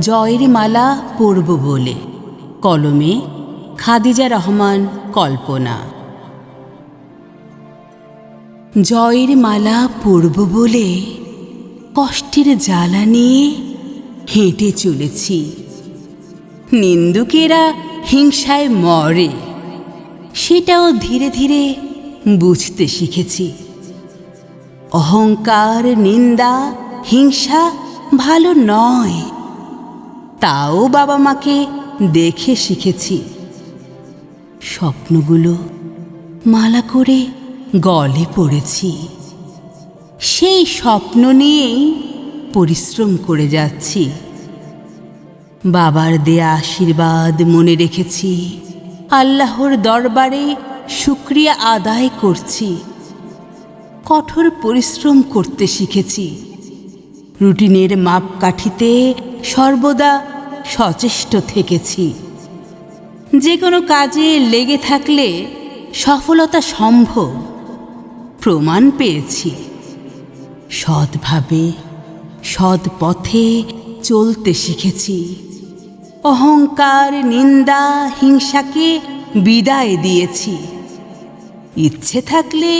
জয়ের মালা পরব বলে। কলমে, খাদিজা রহমান, কল্পনা। জয়ের মালা পরব বলে কষ্টের জ্বালা নিয়ে হেঁটে চলেছি। নিন্দুকেরা হিংসায় মরে, সেটাও ধীরে ধীরে বুঝতে শিখেছি। অহংকার, নিন্দা, হিংসা ভালো নয়। তাও বাবা মাকে দেখে শিখেছি। স্বপ্নগুলো মালা করে গলে পড়েছি। সেই স্বপ্ন নিয়েই পরিশ্রম করে যাচ্ছি। বাবার দেয়া আশীর্বাদ মনে রেখেছি। আল্লাহর দরবারে শুক্রিয়া আদায় করছি। কঠোর পরিশ্রম করতে শিখেছি। রুটিনের মাপকাঠিতে সর্বদা সচেষ্ট থেকেছি। যে কোনো কাজে লেগে থাকলে সফলতা সম্ভব প্রমাণ পেয়েছি। সৎভাবে সৎ পথে চলতে শিখেছি। অহংকার, নিন্দা, হিংসাকে বিদায় দিয়েছি। ইচ্ছে থাকলে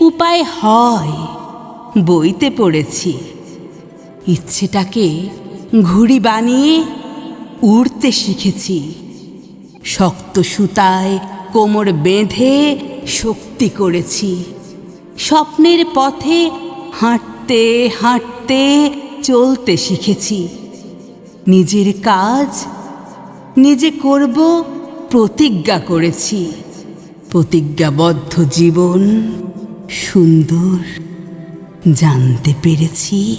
উপায় হয়, বইতে পড়েছি। ইচ্ছেটাকে ঘুড়ি বানিয়ে উড়তে শিখেছি। শক্ত সুতায় কোমর বেঁধে শক্তি করেছি। স্বপ্নের পথে হাঁটতে হাঁটতে চলতে শিখেছি। নিজের কাজ নিজে করব, প্রতিজ্ঞা করেছি। প্রতিজ্ঞাবদ্ধ জীবন সুন্দর জানতে পেরেছি।